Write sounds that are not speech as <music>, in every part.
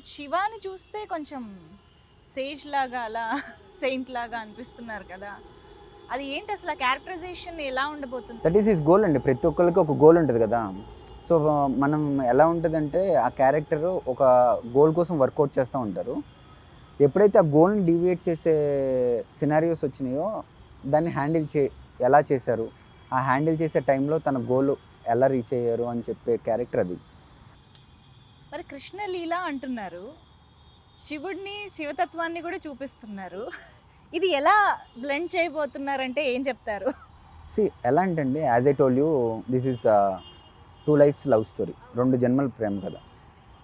But Shivani చూస్తే కొంచెం Sage లాగా అలా సెయింట్ లాగా అనిపిస్తున్నారు కదా. అది ఏంటి అసలు క్యారెక్టరైజేషన్ ఎలా ఉండబోతుంది? దట్ ఈస్ ఈస్ గోల్ అండి. ప్రతి ఒక్కరికి ఒక గోల్ ఉంటుంది కదా. సో మనం ఎలా ఉంటుందంటే ఆ క్యారెక్టర్ ఒక గోల్ కోసం వర్కౌట్ చేస్తూ ఉంటారు. ఎప్పుడైతే ఆ గోల్ని డివియేట్ చేసే సినారియోస్ వచ్చినాయో దాన్ని హ్యాండిల్ చే ఎలా చేశారు? ఆ హ్యాండిల్ చేసే టైంలో తన గోల్ ఎలా రీచ్ అయ్యారు అని చెప్పే క్యారెక్టర్ అది. మరి కృష్ణలీల అంటున్నారు. శివుడిని శివతత్వాన్ని కూడా చూపిస్తున్నారు. ఇది ఎలా బ్లెండ్ చేయబోతున్నారంటే ఏం చెప్తారు? సి ఎలా అంటే అండి as I told you this is two lives love story రెండు జన్మల ప్రేమ కదా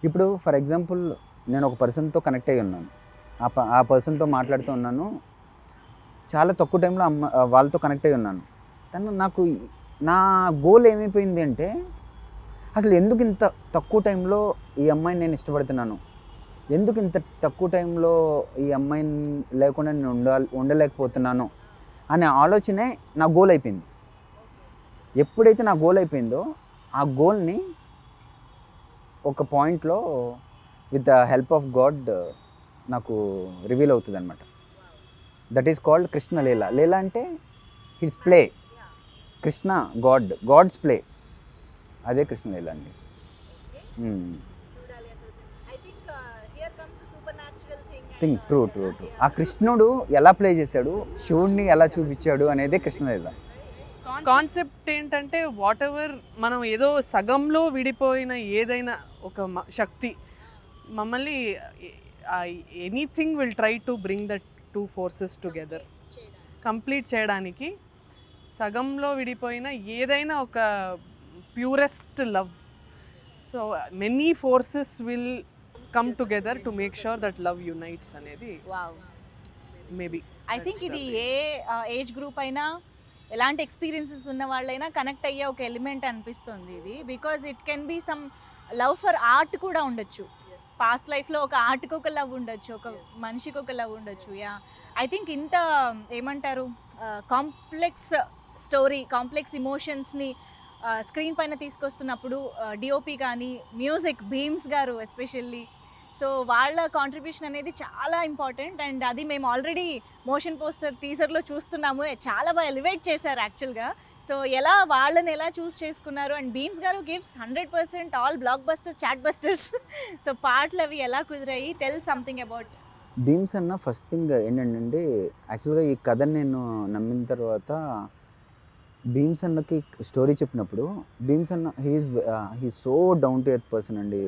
ఇప్పుడు ఫర్ ఎగ్జాంపుల్ నేను ఒక పర్సన్తో కనెక్ట్ అయ్యి ఉన్నాను. ఆ ప ఆ పర్సన్తో మాట్లాడుతూ ఉన్నాను. చాలా తక్కువ టైంలో అమ్మ వాళ్ళతో కనెక్ట్ అయ్యి ఉన్నాను. తను నాకు నా గోల్ ఏమైపోయింది అంటే అసలు ఎందుకు ఇంత తక్కువ టైంలో ఈ అమ్మాయిని నేను ఇష్టపడుతున్నాను? ఎందుకు ఇంత తక్కువ టైంలో ఈ అమ్మాయిని లేకుండా నేను ఉండాలి ఉండలేకపోతున్నాను? అనే ఆలోచనే నా గోల్ అయిపోయింది. ఎప్పుడైతే నా గోల్ అయిపోయిందో ఆ గోల్ని ఒక పాయింట్లో with the help of God నాకు రివీల్ అవుతుంది అనమాట that is called Krishna Leela Leela అంటే his play Krishna God God's play అదే కృష్ణ లీల అండి. థింక్ ట్రూ ట్రూ ట్రూ ఆ కృష్ణుడు ఎలా ప్లే చేశాడు? శివుడిని ఎలా చూపించాడు అనేది కృష్ణలీల. కాన్సెప్ట్ ఏంటంటే వాట్ ఎవర్ మనం ఏదో సగంలో విడిపోయిన ఏదైనా ఒక మ- శక్తి మమ్మల్ని anything will try to bring the two forces together complete చేయడానికి సగంలో విడిపోయిన ఏదైనా ఒక purest love so many forces will come together to make sure that love unites అనేది మేబీ ఐ థింక్ ఇది ఏ ఏజ్ గ్రూప్ అయినా ఎలాంటి ఎక్స్పీరియన్సెస్ ఉన్న వాళ్ళైనా కనెక్ట్ అయ్యే ఒక ఎలిమెంట్ అనిపిస్తుంది ఇది. Because it can be some love for art కూడా ఉండొచ్చు. పాస్ట్ లైఫ్లో ఒక ఆర్ట్కి ఒక లవ్ ఉండొచ్చు ఒక మనిషికి ఒక లవ్ ఉండొచ్చు యా ఐ థింక్ ఇంత ఏమంటారు కాంప్లెక్స్ స్టోరీ కాంప్లెక్స్ ఇమోషన్స్ని స్క్రీన్ పైన తీసుకొస్తున్నప్పుడు డిఓపి కానీ music Bheems garu especially. So వాళ్ళ కాంట్రిబ్యూషన్ అనేది చాలా ఇంపార్టెంట్. అండ్ అది మేము ఆల్రెడీ మోషన్ పోస్టర్ టీజర్లో చూస్తున్నాము. చాలా బాగా ఎలివేట్ చేశారు యాక్చువల్గా. సో ఎలా వాళ్ళని ఎలా చూస్ చేసుకున్నారు? అండ్ భీమ్స్ గారు gives hundred percent all blockbusters chart busters. <laughs> So పాటలు అవి ఎలా కుదిరాయి? Tell something about. భీమ్స్ అన్న ఫస్ట్ థింగ్ ఏంటంటే యాక్చువల్గా ఈ కథని నేను నమ్మిన తర్వాత భీమ్స్ అన్నకి స్టోరీ చెప్పినప్పుడు భీమ్స్ అన్న he's he so down to earth person అండి.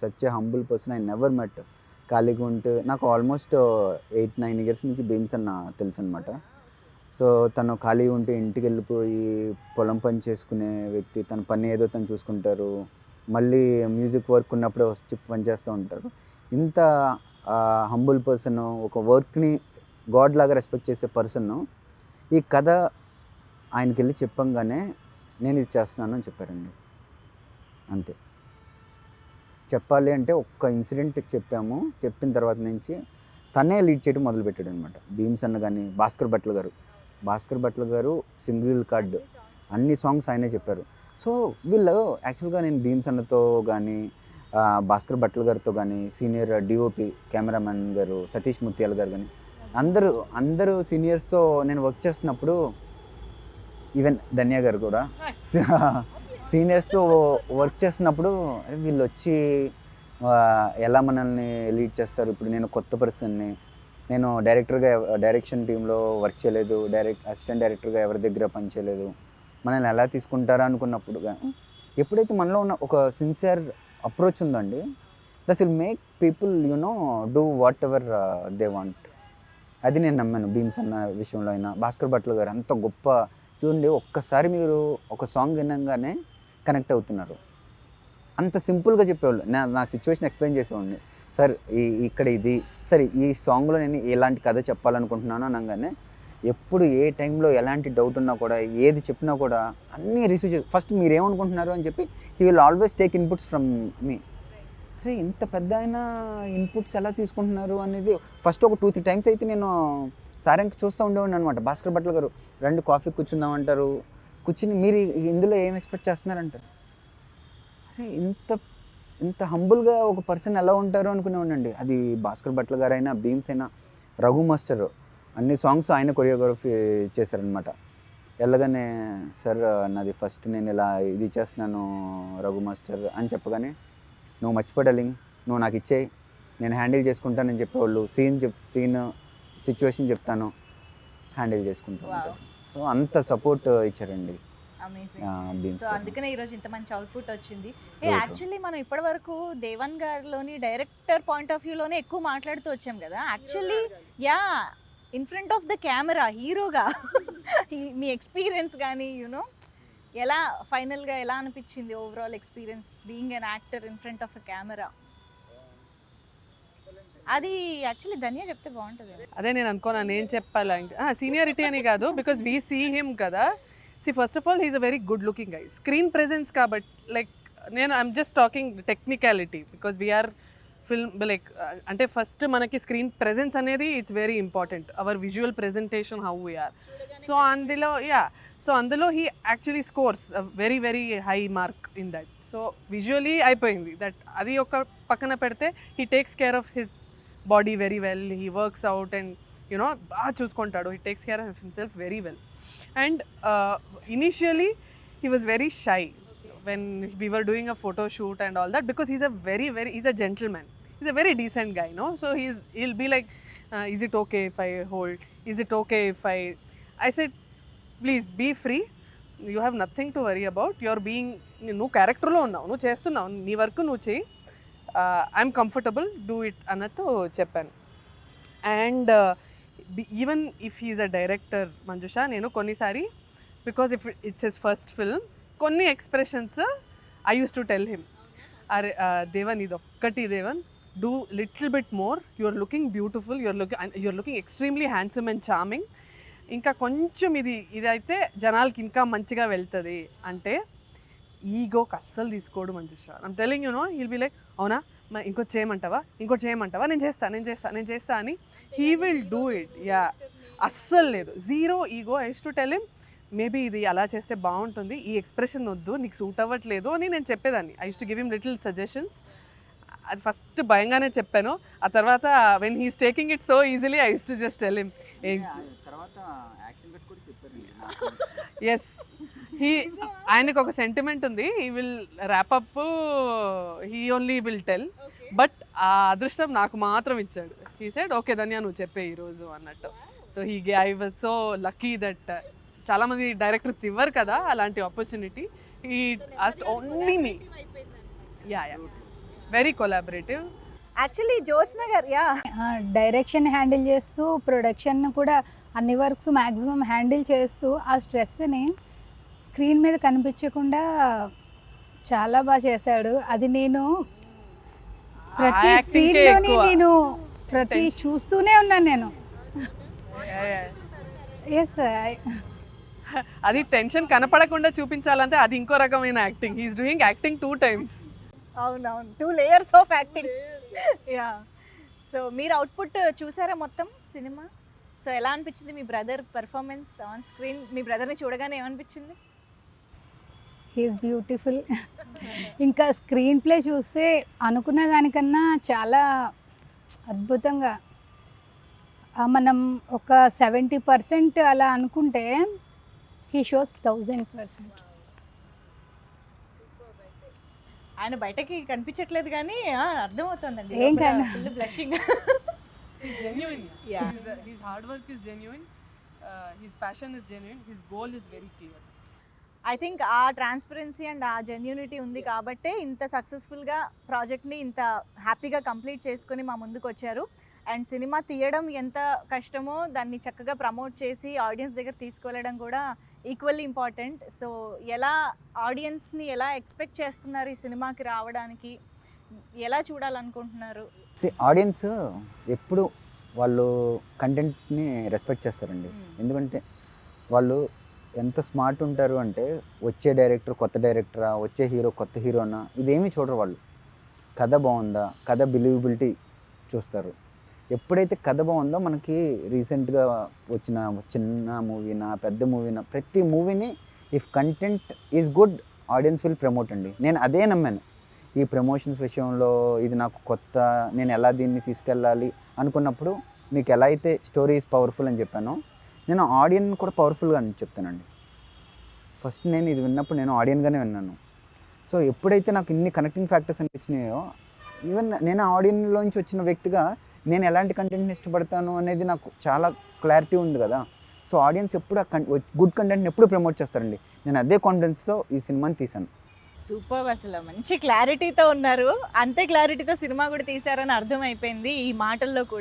Such a humble person I never met. ఖాళీగా ఉంటే నాకు ఆల్మోస్ట్ ఎయిట్ నైన్ ఇయర్స్ నుంచి భీమ్స్ అన్న తెలుసు అనమాట సో తను ఖాళీ ఉంటే ఇంటికి వెళ్ళిపోయి పొలం పని చేసుకునే వ్యక్తి తన పని ఏదో తను చూసుకుంటారు. మళ్ళీ మ్యూజిక్ వర్క్ ఉన్నప్పుడే వచ్చి పని చేస్తూ ఉంటారు. ఇంత హంబుల్ పర్సన్ ఒక వర్క్ని గాడ్ లాగా రెస్పెక్ట్ చేసే పర్సన్ ఈ కథ ఆయనకి వెళ్ళి చెప్పంగానే నేను ఇది చేస్తున్నాను అని చెప్పారండి. అంతే. చెప్పాలి అంటే ఒక్క ఇన్సిడెంట్ చెప్పాము. చెప్పిన తర్వాత నుంచి తనే లీడ్ చేయడం మొదలుపెట్టాడు అనమాట భీమ్స్ అన్న కానీ భాస్కర్ భట్ల గారు. భాస్కర్ భట్ల గారు సింగిల్ కార్డ్ అన్ని సాంగ్స్ ఆయనే చెప్పారు. సో వీళ్ళు యాక్చువల్గా నేను భీమ్స్ అన్నతో కానీ భాస్కర్ భట్ల గారితో కానీ సీనియర్ డిఓపి కెమెరామెన్ గారు సతీష్ ముత్యాల గారు కానీ అందరూ అందరూ సీనియర్స్తో నేను వర్క్ చేస్తున్నప్పుడు ఈవెన్ ధన్య గారు కూడా. సీనియర్స్ వర్క్ చేస్తున్నప్పుడు వీళ్ళు వచ్చి ఎలా మనల్ని లీడ్ చేస్తారు? ఇప్పుడు నేను కొత్త పర్సన్ని. నేను డైరెక్టర్గా డైరెక్షన్ టీంలో వర్క్ చేయలేదు. డైరెక్ట్ అసిస్టెంట్ డైరెక్టర్గా ఎవరి దగ్గర పని చేయలేదు. మనల్ని ఎలా తీసుకుంటారా అనుకున్నప్పుడు ఎప్పుడైతే మనలో ఉన్న ఒక సిన్సియర్ అప్రోచ్ ఉందండి this will make people you know do whatever they want. అది నేను నమ్మాను. భీమ్స్ అన్న విషయంలో అయినా భాస్కర్ భట్ల గారు అంత గొప్ప చూడండి ఒక్కసారి మీరు ఒక సాంగ్ వినంగానే కనెక్ట్ అవుతున్నారు. అంత సింపుల్గా చెప్పేవాళ్ళు. నా నా సిచ్యువేషన్ ఎక్స్ప్లెయిన్ చేసేవాడిని. సార్ ఈ ఇక్కడ ఇది. సరే ఈ సాంగ్లో నేను ఎలాంటి కథ చెప్పాలనుకుంటున్నాను అనగానే ఎప్పుడు ఏ టైంలో ఎలాంటి డౌట్ ఉన్నా కూడా ఏది చెప్పినా కూడా అన్నీ రిసీవ్ చే ఫస్ట్ మీరు ఏమనుకుంటున్నారు అని చెప్పి he will always take inputs from మీ అరే ఇంత పెద్ద అయినా ఇన్పుట్స్ ఎలా తీసుకుంటున్నారు? అనేది ఫస్ట్ ఒక టూ త్రీ టైమ్స్ అయితే నేను సారంకి చూస్తూ ఉండేవాడిని అనమాట భాస్కర్ భట్ల గారు రెండు కాఫీ కూర్చుందామంటారు కూర్చుని మీరు ఇందులో ఏం ఎక్స్పెక్ట్ చేస్తున్నారంటారు? అరే ఇంత ఇంత హంబుల్గా ఒక పర్సన్ ఎలా ఉంటారు అనుకునేవాడండి అది భాస్కర్ భట్ల గారు అయినా భీమ్స్ అయినా రఘు మాస్టర్ అన్ని సాంగ్స్ ఆయన కొరియోగ్రఫీ చేశారనమాట వెళ్ళగానే సార్ నాది ఫస్ట్ నేను ఇలా ఇది చేస్తున్నాను రఘు మాస్టర్ అని చెప్పగానే నువ్వు మర్చిపోడలింగ్ నువ్వు నాకు ఇచ్చేయి నేను హ్యాండిల్ చేసుకుంటానని చెప్పేవాళ్ళు సీన్ చెప్ సీన్ సిచ్యువేషన్ చెప్తాను హ్యాండిల్ చేసుకుంటూ. ఉంటాను. సో అంత సపోర్ట్ ఇచ్చారండి. సో. అందుకనే ఈరోజు ఇంత మంచి అవుట్పుట్ వచ్చింది. యాక్చువల్లీ మనం ఇప్పటివరకు దేవన్ గారిలోని డైరెక్టర్ పాయింట్ ఆఫ్ వ్యూలోనే ఎక్కువ మాట్లాడుతూ వచ్చాం కదా. Actually yeah in front of the camera హీరోగా. మీ ఎక్స్పీరియన్స్ కానీ యూనో ఎలా ఫైనల్గా ఎలా అనిపించింది overall experience being an actor in front of a camera అది యాక్చువల్లీ ధన్య చెప్తే బాగుంటుంది అదే నేను అనుకోనా నేను చెప్పాలా? సీనియారిటీ అని కాదు బికాస్ వీ సీ హిమ్ కదా. See first of all he's a very good looking I screen presence కాబట్టి లైక్ నేను I'm just talking technicality because we are film like అంటే ఫస్ట్ మనకి స్క్రీన్ ప్రెజెన్స్ అనేది it's very important our visual presentation how we are so అందులో yeah so అందులో he actually scores very very high mark in that so visually అయిపోయింది that అది ఒక పక్కన పెడితే he takes care of his body very well he works out and you know బాగా చూసుకుంటాడు he takes care of himself very well and initially he was very shy when we were doing a photo shoot and all that because he's a very very he's a gentleman he's a very decent guy no so he's he'll be like uh, is it okay if i hold is it okay if i i said please be free you have nothing to worry about you're being నువ్వు క్యారెక్టర్లో ఉన్నావు నువ్వు చేస్తున్నావు నీ work నువ్వు చేయి I'm comfortable do it అన్నట్టు చెప్పాను. And even if he's a director Manjusha నేను కొన్నిసారి because if it's his first film కొన్ని expressions I use to tell him అరే uh, దేవన్ ఇది ఒక్కటి Devan do little bit more your looking beautiful your looking your looking extremely handsome and charming ఇంకా కొంచెం ఇది ఇదైతే జనాలకి ఇంకా మంచిగా వెళ్తుంది. అంటే ఈగోకి అస్సలు తీసుకోడు Manjusha. I'm telling you no will be like అవునా? ఇంకోటి చేయమంటావా? ఇంకోటి చేయమంటావా? నేను చేస్తా నేను చేస్తా నేను చేస్తా అని he will do it yeah అస్సలు లేదు. Zero ego I use to tell him maybe ఇది అలా చేస్తే బాగుంటుంది. ఈ ఎక్స్ప్రెషన్ వద్దు. నీకు సూట్ అవ్వట్లేదు అని నేను చెప్పేదాన్ని. I to give him little suggestions అది ఫస్ట్ భయంగానే చెప్పాను. ఆ తర్వాత when he's taking it so easily I to just tell him yes he ఆయనకు ఒక సెంటిమెంట్ ఉంది. He will wrap up he only will tell but ఆ అదృష్టం నాకు మాత్రం ఇచ్చాడు. హీ సైడ్ ఓకే ధన్యా నువ్వు చెప్పే ఈరోజు అన్నట్టు. So he I was so lucky that చాలామంది డైరెక్టర్స్ ఇవ్వరు కదా అలాంటి ఆపర్చునిటీ ఈ just only me yeah yeah very collaborative actually Jyotsna garu yeah direction handle చేస్తూ ప్రొడక్షన్ కూడా అన్ని వర్క్స్ మ్యాక్సిమం హ్యాండిల్ చేస్తూ ఆ స్ట్రెస్ని స్క్రీన్ మీద కనిపించకుండా చాలా బాగా చేశాడు. అది నేను ప్రతి సీన్లోని. నేను ప్రతి. చూస్తూనే ఉన్నాను నేను. ఎస్ అది టెన్షన్ కనపడకుండా చూపించాలంటే అది ఇంకో రకమైన acting he's doing acting two times అవునవును. Two layers of acting yeah so మీరు అవుట్పుట్ చూసారా మొత్తం సినిమా? సో ఎలా అనిపించింది మీ బ్రదర్ పర్ఫార్మెన్స్ ఆన్ స్క్రీన్ మీ బ్రదర్ని చూడగానే ఏమనిపించింది? హీస్ బ్యూటిఫుల్ ఇంకా స్క్రీన్ ప్లే చూస్తే అనుకున్న దానికన్నా చాలా అద్భుతంగా మనం ఒక సెవెంటీ పర్సెంట్ అలా అనుకుంటే హీ షోస్ థౌజండ్ పర్సెంట్ ఆయన బయటకి కనిపించట్లేదు కానీ అర్థమవుతుందండి ఏం. Full blushing. Yeah. His, uh, his hard work is genuine. Uh, his passion is genuine. I think ఆ ట్రాన్స్పరెన్సీ అండ్ ఆ జెన్యూనిటీ ఉంది కాబట్టే ఇంత సక్సెస్ఫుల్గా ప్రాజెక్ట్ని ఇంత హ్యాపీగా కంప్లీట్ చేసుకొని మా ముందుకు వచ్చారు అండ్ సినిమా తీయడం ఎంత కష్టమో దాన్ని చక్కగా ప్రమోట్ చేసి ఆడియన్స్ దగ్గర తీసుకెళ్ళడం కూడా ఈక్వల్లీ ఇంపార్టెంట్ సో ఎలా ఆడియన్స్ని ఎలా ఎక్స్పెక్ట్ చేస్తున్నారు ఈ సినిమాకి రావడానికి? ఎలా చూడాలనుకుంటున్నారు? ఆడియన్స్ ఎప్పుడు వాళ్ళు కంటెంట్ని రెస్పెక్ట్ చేస్తారండి. ఎందుకంటే వాళ్ళు ఎంత స్మార్ట్ ఉంటారు అంటే వచ్చే డైరెక్టర్ కొత్త డైరెక్టరా వచ్చే హీరో కొత్త హీరోనా ఇదేమీ చూడరు వాళ్ళు. కథ బాగుందా? కథ బిలీవబిలిటీ చూస్తారు. ఎప్పుడైతే కథ బాగుందో మనకి రీసెంట్గా వచ్చిన చిన్న మూవీనా పెద్ద మూవీనా ప్రతి మూవీని if content is good audience will promote అండి. నేను అదే నమ్మాను. ఈ ప్రమోషన్స్ విషయంలో ఇది నాకు కొత్త నేను ఎలా దీన్ని తీసుకెళ్ళాలి అనుకున్నప్పుడు మీకు ఎలా అయితే స్టోరీ ఈజ్ పవర్ఫుల్ అని చెప్పానో నేను ఆడియన్ కూడా పవర్ఫుల్గా అని చెప్తానండి. ఫస్ట్ నేను ఇది విన్నప్పుడు నేను ఆడియన్గానే విన్నాను. సో ఎప్పుడైతే నాకు ఇన్ని కనెక్టింగ్ ఫ్యాక్టర్స్ అనిపించినాయో ఈవెన్ నేను ఆడియన్లోంచి వచ్చిన వ్యక్తిగా నేను ఎలాంటి కంటెంట్ని ఇష్టపడతాను అనేది నాకు చాలా క్లారిటీ ఉంది కదా. సో ఆడియన్స్ ఎప్పుడు ఆ గుడ్ కంటెంట్ని ఎప్పుడు ప్రమోట్ చేస్తారండి? నేను అదే కాన్ఫిడెన్స్తో ఈ సినిమాని తీశాను. సూపర్ అసలు. మంచి క్లారిటీతో ఉన్నారు. అంతే క్లారిటీతో సినిమా కూడా తీశారని అర్థమైపోయింది ఈ మాటల్లో కూడా.